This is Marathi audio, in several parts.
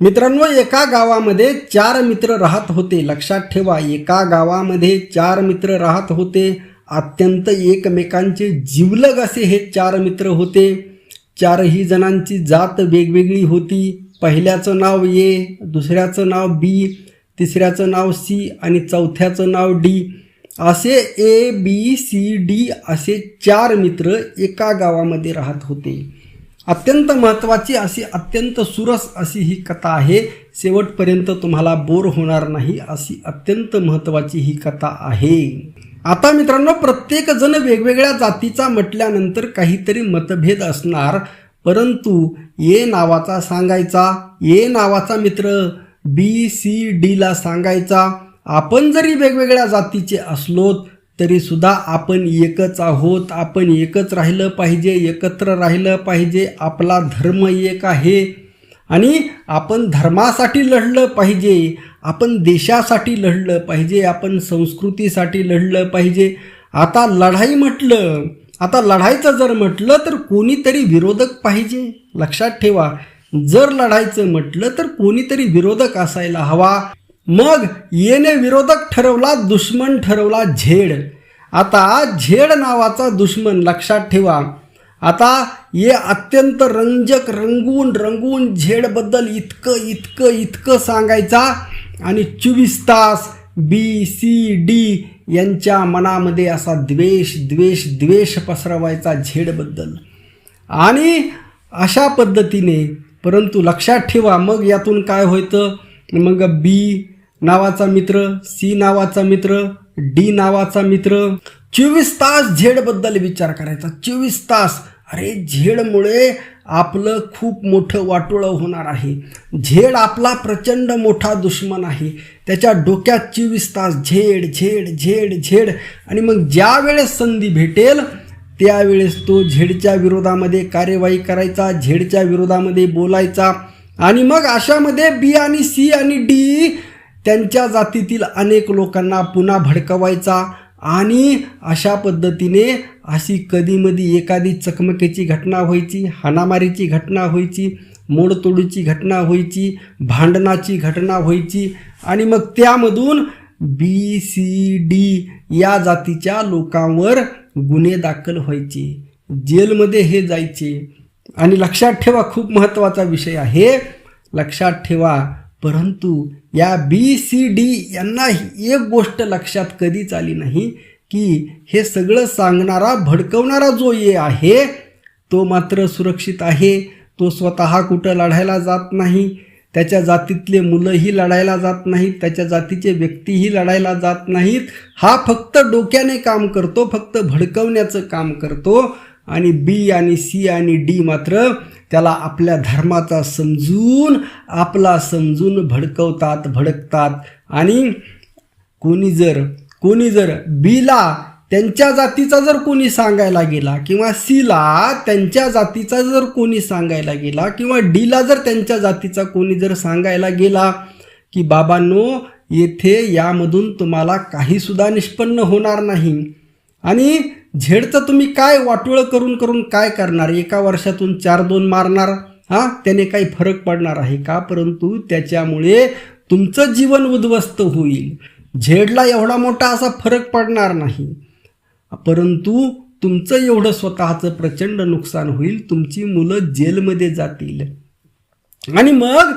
मित्रांनो एका गावामध्ये चार मित्र राहत होते. लक्षात ठेवा एका गावामध्ये चार मित्र राहत होते. अत्यंत एकमेकांचे जिवलग असे हे चार मित्र होते. चारही जणांची जात वेगवेगळी होती. पहिल्याचं नाव ए दुसऱ्याचं नाव बी तिसऱ्याचं नाव सी आणि चौथ्याचं नाव डी. असे ए बी सी डी असे चार मित्र एका गावामध्ये राहत होते. अत्यंत महत्त्वाची अशी अत्यंत सुरस अशी ही कथा आहे. शेवटपर्यंत तुम्हाला बोर होणार नाही अशी अत्यंत महत्त्वाची ही कथा आहे. आता मित्रांनो प्रत्येक जण वेगवेगळ्या जातीचा म्हटल्यानंतर काहीतरी मतभेद असणार. परंतु ए नावाचा सांगायचा ए नावाचा मित्र बी सी डीला सांगायचा. आपण जरी वेगवेगळ्या जातीचे असलोत तरी सुद्धा आपण एकच आहोत. आपण एकच राहिलं पाहिजे एकत्र राहिलं पाहिजे. आपला धर्म एक आहे. आणि आपण धर्मासाठी लढलं पाहिजे. आपण देशासाठी लढलं पाहिजे. आपण संस्कृतीसाठी लढलं पाहिजे. आता लढाई म्हटलं आता लढायचं जर म्हटलं तर कोणीतरी विरोधक पाहिजे. लक्षात ठेवा. जर लढायचं म्हटलं तर कोणीतरी विरोधक असायला हवा. मग येने विरोधक ठरवला दुश्मन ठरवला झेड. आता झेड नावाचा दुश्मन लक्षात ठेवा. आता ये अत्यंत रंजक रंगून रंगून झेडबद्दल इतकं इतकं इतकं सांगायचा आणि चोवीस तास बी सी डी यांच्या मनामध्ये असा द्वेष द्वेष द्वेष पसरवायचा झेडबद्दल. आणि अशा पद्धतीने परंतु लक्षात ठेवा मग यातून काय होतं मग बी नावाचा मित्र सी नावाचा मित्र डी नावाचा मित्र. चोवीस तास झेडबद्दल विचार करायचा. चोवीस तास. अरे झेडमुळे आपलं खूप मोठं वाटोळं होणार आहे. झेड आपला प्रचंड मोठा दुश्मन आहे. त्याच्या डोक्यात चोवीस तास झेड झेड झेड झेड. आणि मग ज्या वेळेस संधी भेटेल त्यावेळेस तो झेडच्या विरोधामध्ये कार्यवाही करायचा झेडच्या विरोधामध्ये बोलायचा. आणि मग अशामध्ये बी आणि सी आणि डी त्यांच्या जातीतील अनेक लोकांना पुन्हा भडकवायचा आणि अशा पद्धतीने अशी कधीमधी एखादी चकमकीची घटना व्हायची हाणामारीची घटना व्हायची मोडतोडीची घटना व्हायची भांडणाची घटना व्हायची आणि मग त्यामधून बी सी डी या जातीच्या लोकांवर गुन्हे दाखल व्हायचे जेलमध्ये हे जायचे. आणि लक्षात ठेवा खूप महत्त्वाचा विषय आहे. लक्षात ठेवा परंतु या बी सी डी यांना एक गोष्ट लक्षात कधीच आली नाही की हे सगळं सांगणारा भडकवणारा जो ये आहे तो मात्र सुरक्षित आहे. तो स्वतः कुठं लढायला जात नाही त्याच्या जातीतले मुलंही लढायला जात नाहीत त्याच्या जातीचे व्यक्तीही लढायला जात नाहीत. हा फक्त डोक्याने काम करतो फक्त भडकवण्याचं काम करतो. आणि बी आणि सी आणि डी मात्र त्याला आपल्या धर्माचा समजून आपला समजून भडकवतात भडकतात. आणि कोणी जर कोणी जर बीला त्यांच्या जातीचा जर कोणी सांगायला गेला किंवा सीला त्यांच्या जातीचा जर कोणी सांगायला गेला किंवा डीला जर त्यांच्या जातीचा कोणी जर सांगायला गेला की बाबांनो येथे यामधून तुम्हाला काहीसुद्धा निष्पन्न होणार नाही. आणि झेडचं तुम्ही काय वाटोळं करून करून काय करणार? एका वर्षातून चार दोन मारणार? हां? त्याने काही फरक पडणार आहे का? परंतु त्याच्यामुळे तुमचं जीवन उद्ध्वस्त होईल. झेडला एवढा मोठा असा फरक पडणार नाही. परंतु तुमचं एवढं स्वतःचं प्रचंड नुकसान होईल. तुमची मुलं जेलमध्ये जातील. आणि मग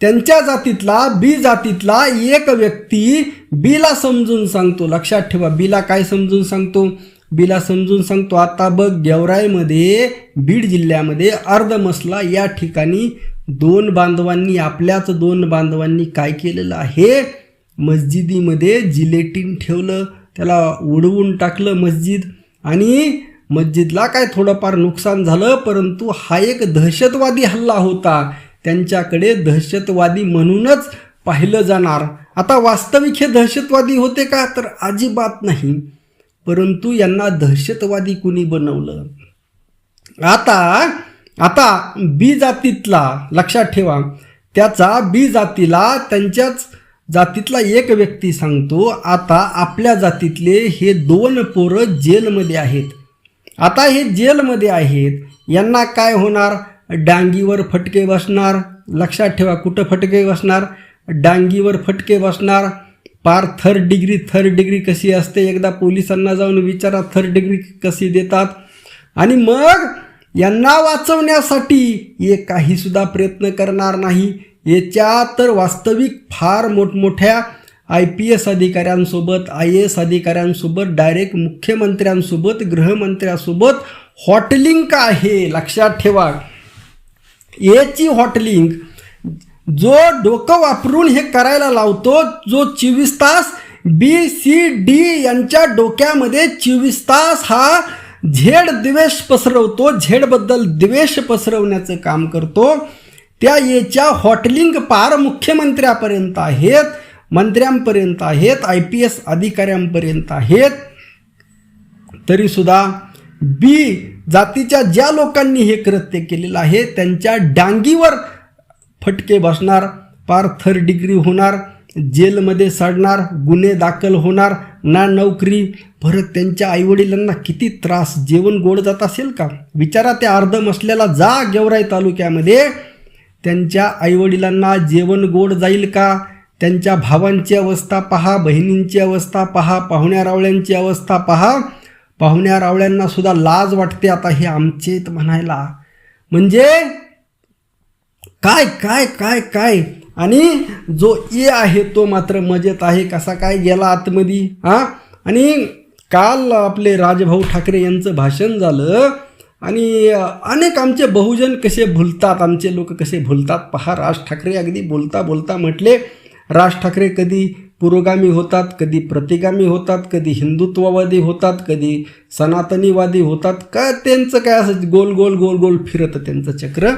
त्यांच्या जातीतला बी जातीतला एक व्यक्ती बीला समजून सांगतो. लक्षात ठेवा बीला काय समजून सांगतो? बिला समजून सांगतो. आता बघ गेवराईमध्ये बीड जिल्ह्यामध्ये अर्धमसला या ठिकाणी दोन बांधवांनी आपल्याच दोन बांधवांनी काय केलेलं आहे? मस्जिदीमध्ये जिलेटिन ठेवलं त्याला उडवून टाकलं मस्जिद आणि मस्जिदला काय थोडंफार नुकसान झालं परंतु हा एक दहशतवादी हल्ला होता. त्यांच्याकडे दहशतवादी म्हणूनच पाहिलं जाणार. आता वास्तविक हे दहशतवादी होते का? तर अजिबात नाही. परंतु यांना दहशतवादी कुणी बनवलं? आता आता बी जातीतला लक्षात ठेवा त्याचा बी जातीला त्यांच्याच जातीतला एक व्यक्ती सांगतो आता आपल्या जातीतले हे दोन पोरं जेलमध्ये आहेत. आता हे जेलमध्ये आहेत यांना काय होणार? डांगीवर फटके बसणार लक्षात ठेवा कुठं फटके बसणार? डांगीवर फटके बसणार पार थर्ड डिग्री थर्ड डिग्री कशी असते? एकदा पोलिसांना जाऊन विचारा थर्ड डिग्री कशी देतात? आणि मग यांना वाचवण्यासाठी हे काहीसुद्धा प्रयत्न करणार नाही. याच्या तर वास्तविक फार मोठमोठ्या आय पी एस अधिकाऱ्यांसोबत आय ए एस अधिकाऱ्यांसोबत डायरेक्ट मुख्यमंत्र्यांसोबत गृहमंत्र्यांसोबत हॉटलिंक आहे. लक्षात ठेवा. याची हॉटलिंक जो डोकं वापरून हे करायला लावतो जो चोवीस तास बी सी डी यांच्या डोक्यामध्ये चोवीस तास हा झेड द्वेष पसरवतो झेडबद्दल द्वेष पसरवण्याचं काम करतो त्या याच्या हॉटलिंग पार मुख्यमंत्र्यापर्यंत आहेत मंत्र्यांपर्यंत आहेत आय पी एस अधिकाऱ्यांपर्यंत आहेत. तरीसुद्धा बी जातीच्या ज्या लोकांनी हे कृत्य केलेलं आहे त्यांच्या डांगीवर फटके बसणार पार थर्ड डिग्री होणार जेलमध्ये सडणार गुन्हे दाखल होणार ना नोकरी परत त्यांच्या आईवडिलांना किती त्रास जेवण गोड जात असेल का? विचारा त्या अर्धम असलेला जा गेवराई तालुक्यामध्ये. त्यांच्या आईवडिलांना जेवण गोड जाईल का? त्यांच्या भावांची अवस्था पहा बहिणींची अवस्था पहा पाहुण्या रावळ्यांची अवस्था पहा. पाहुण्या रावळ्यांना सुद्धा लाज वाटते आता हे आमचेत म्हणायला. म्हणजे काय काय काय काय? आणि जो ए आहे तो मात्र मजेत आहे. कसा काय गेला आतमध्ये? हां? आणि काल आपले राजभाऊ ठाकरे यांचं भाषण झालं. आणि अनेक आमचे बहुजन कसे भुलतात आमचे लोक कसे भुलतात? पहा राज ठाकरे अगदी बोलता बोलता म्हटले राज ठाकरे कधी पुरोगामी होतात कधी प्रतिगामी होतात कधी हिंदुत्ववादी होतात कधी सनातनीवादी होतात. का त्यांचं काय असं गोल गोल गोल गोल फिरतं त्यांचं चक्र?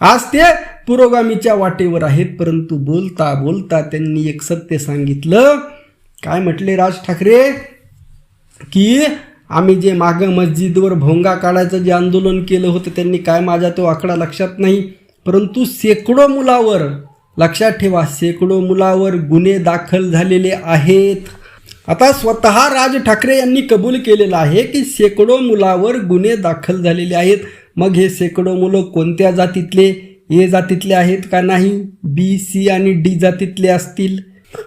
आज ते पुरोगामीच्या वाटेवर आहेत परंतु बोलता बोलता त्यांनी एक सत्य सांगितलं. काय म्हटले राज ठाकरे? की आम्ही जे मागं मस्जिदवर भोंगा काढायचं जे आंदोलन केलं होतं त्यांनी काय माझा तो आकडा लक्षात नाही. परंतु शेकडो मुलावर लक्षात ठेवा शेकडो मुलावर गुन्हे दाखल झालेले आहेत. आता स्वतः राज ठाकरे यांनी कबूल केलेलं आहे की शेकडो मुलावर गुन्हे दाखल झालेले आहेत. मग हे शेकडो मुलं कोणत्या जातीतले? ए जातीतले आहेत का नाही? बी सी आणि डी जातीतले असतील?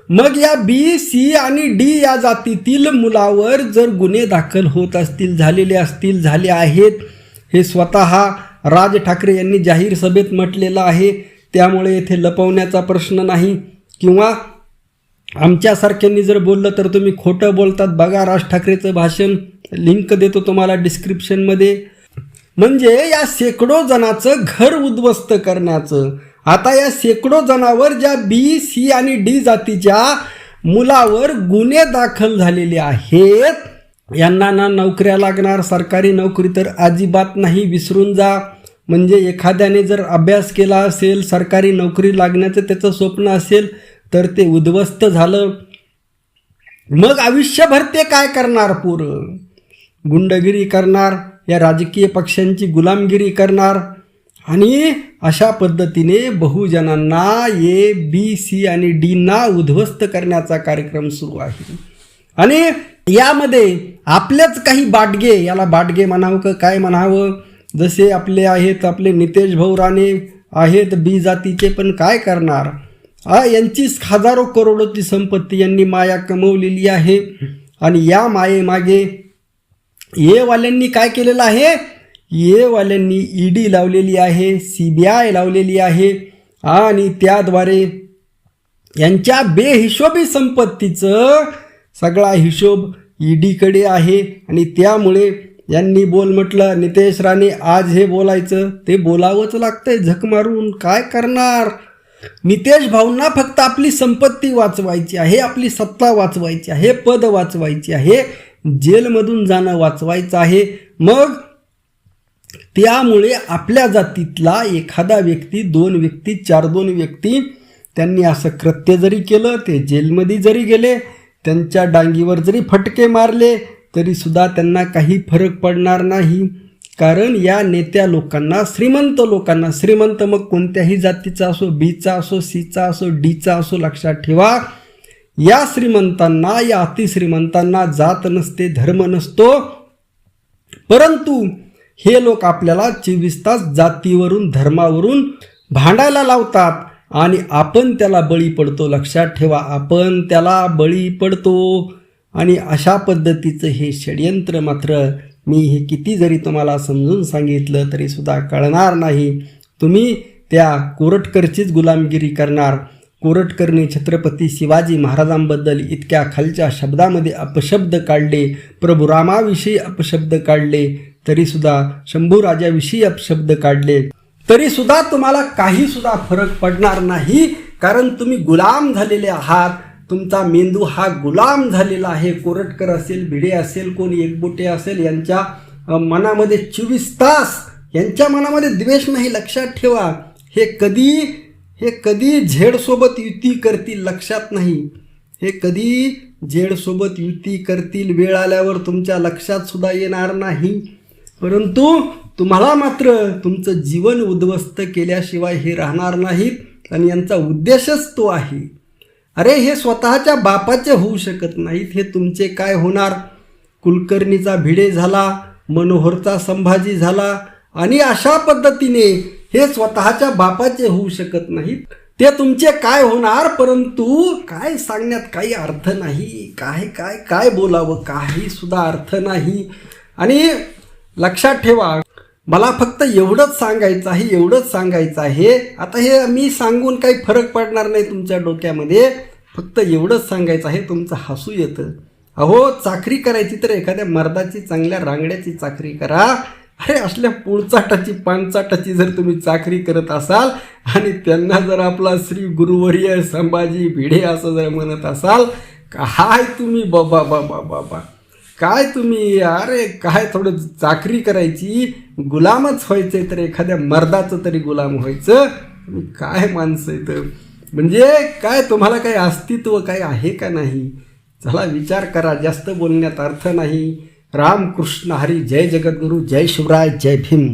मग या बी सी आणि डी या जातीतील मुलावर जर गुन्हे दाखल होत असतील झालेले असतील झाले आहेत हे स्वतः राज ठाकरे यांनी जाहीर सभेत म्हटलेलं आहे. त्यामुळे येथे लपवण्याचा प्रश्न नाही. किंवा आमच्यासारख्यांनी जर बोललं तर तुम्ही खोटं बोलतात. बघा राज ठाकरेचं भाषण लिंक देतो तुम्हाला डिस्क्रिप्शनमध्ये. म्हणजे या शेकडो जणाचं घर उद्ध्वस्त करण्याचं. आता या शेकडो जणावर ज्या बी सी आणि डी जातीच्या मुलावर गुन्हे दाखल झालेले आहेत यांना ना नोकऱ्या लागणार सरकारी नोकरी तर अजिबात नाही विसरून जा. म्हणजे एखाद्याने जर अभ्यास केला असेल सरकारी नोकरी लागण्याचं त्याचं स्वप्न असेल तर ते उद्ध्वस्त झालं. मग आयुष्यभर ते काय करणार पोरं? गुंडगिरी करणार. या राजकीय पक्षांची गुलामगिरी करणार आणि अशा पद्धतीने बहुजनांना ए बी सी आणि डीना उद्ध्वस्त करण्याचा कार्यक्रम सुरू आहे. आणि यामध्ये आपल्याच काही बाटगे याला बाटगे म्हणावं का काय म्हणावं? जसे आपले आहेत आपले नितेश भाऊ राणे आहेत बी जातीचे पण काय करणार? आ यांचीच हजारो करोडोची संपत्ती यांनी माया कमवलेली आहे. आणि या मायेमागे ए वाल्यांनी काय केलेलं आहे? ए वाल्यांनी डी लावलेली आहे सी बी आय लावलेली आहे आणि त्याद्वारे यांच्या बेहिशोबी संपत्तीचं सगळा हिशोब ई डीकडे आहे आणि त्यामुळे यांनी बोल म्हटलं नितेश राणे आज हे बोलायचं ते बोलावंच लागतंय झक मारून काय करणार? नितेश भाऊंना फक्त आपली संपत्ती वाचवायची आहे आपली सत्ता वाचवायची आहे पद वाचवायची आहे. जेलमधून जाणं वाचवायचं आहे. मग त्यामुळे आपल्या जातीतला एखादा व्यक्ती दोन व्यक्ती चार दोन व्यक्ती त्यांनी असं कृत्य जरी केलं ते जेलमध्ये जरी गेले त्यांच्या डांगीवर जरी फटके मारले तरीसुद्धा त्यांना काही फरक पडणार नाही. कारण या नेत्या लोकांना श्रीमंत लोकांना श्रीमंत मग कोणत्याही जातीचा असो बीचा असो सीचा असो डीचा असो लक्षात ठेवा या श्रीमंतांना या अतिश्रीमंतांना जात नसते धर्म नसतो. परंतु हे लोक आपल्याला चोवीस तास जातीवरून धर्मावरून भांडायला लावतात आणि आपण त्याला बळी पडतो. लक्षात ठेवा आपण त्याला बळी पडतो. आणि अशा पद्धतीचं हे षडयंत्र मात्र मी हे किती जरी तुम्हाला समजून सांगितलं तरी सुद्धा कळणार नाही. तुम्ही त्या कोरटकरचीच गुलामगिरी करणार. कोरटकरने छत्रपती शिवाजी महाराजांबद्दल इतक्या खालच्या शब्दामध्ये अपशब्द काढले प्रभू रामाविषयी अपशब्द काढले तरीसुद्धा शंभूराजाविषयी अपशब्द काढले. तरीसुद्धा तुम्हाला काही सुद्धा फरक पडणार नाही कारण तुम्ही गुलाम झालेले आहात. तुमचा मेंदू हा गुलाम झालेला आहे. कोरटकर असेल भिडे असेल कोण एकबोटे असेल यांच्या मनामध्ये चोवीस तास यांच्या मनामध्ये द्वेष नाही लक्षात ठेवा. हे कधी हे कधी झेडसोबत युती करतील लक्षात नाही. हे कधी झेडसोबत युती करतील वेळ आल्यावर तुमच्या लक्षात सुद्धा येणार नाही. परंतु तुम्हाला मात्र तुमचं जीवन उद्ध्वस्त केल्याशिवाय हे राहणार नाहीत आणि यांचा उद्देशच तो आहे. अरे हे स्वतःच्या बापाचे होऊ शकत नाहीत. हे तुमचे काय होणार? कुलकर्णीचा भिडे झाला मनोहरचा संभाजी झाला आणि अशा पद्धतीने हे स्वतःच्या बापाचे होऊ शकत नाहीत. ते तुमचे काय होणार परंतु काय सांगण्यात काही अर्थ नाही. काय काय काय बोलावं काही सुद्धा अर्थ नाही. आणि लक्षात ठेवा मला फक्त एवढंच सांगायचं आहे एवढंच सांगायचं आहे. आता हे मी सांगून काही फरक पडणार नाही तुमच्या डोक्यामध्ये. फक्त एवढंच सांगायचं आहे तुमचं हसू येतं. अहो चाकरी करायची तर एखाद्या मर्दाची चांगल्या रांगड्याची चाकरी करा. अरे असल्या पुळचाटाची पानचाटाची जर तुम्ही चाकरी करत असाल आणि त्यांना जर आपला श्री गुरुवर्य संभाजी भिडे असं जर म्हणत असाल काय तुम्ही बाबा बाबा बाबा? काय तुम्ही अरे काय थोडं चाकरी करायची? गुलामच व्हायचं तर एखाद्या मर्दाचं तरी गुलाम व्हायचं? तुम्ही काय माणसं तर म्हणजे काय तुम्हाला काही अस्तित्व काय आहे का नाही? चला विचार करा जास्त बोलण्यात अर्थ नाही. రామకృష్ణ హరి జై జగద్గురు జై శివరాజ్ జై భీమ్.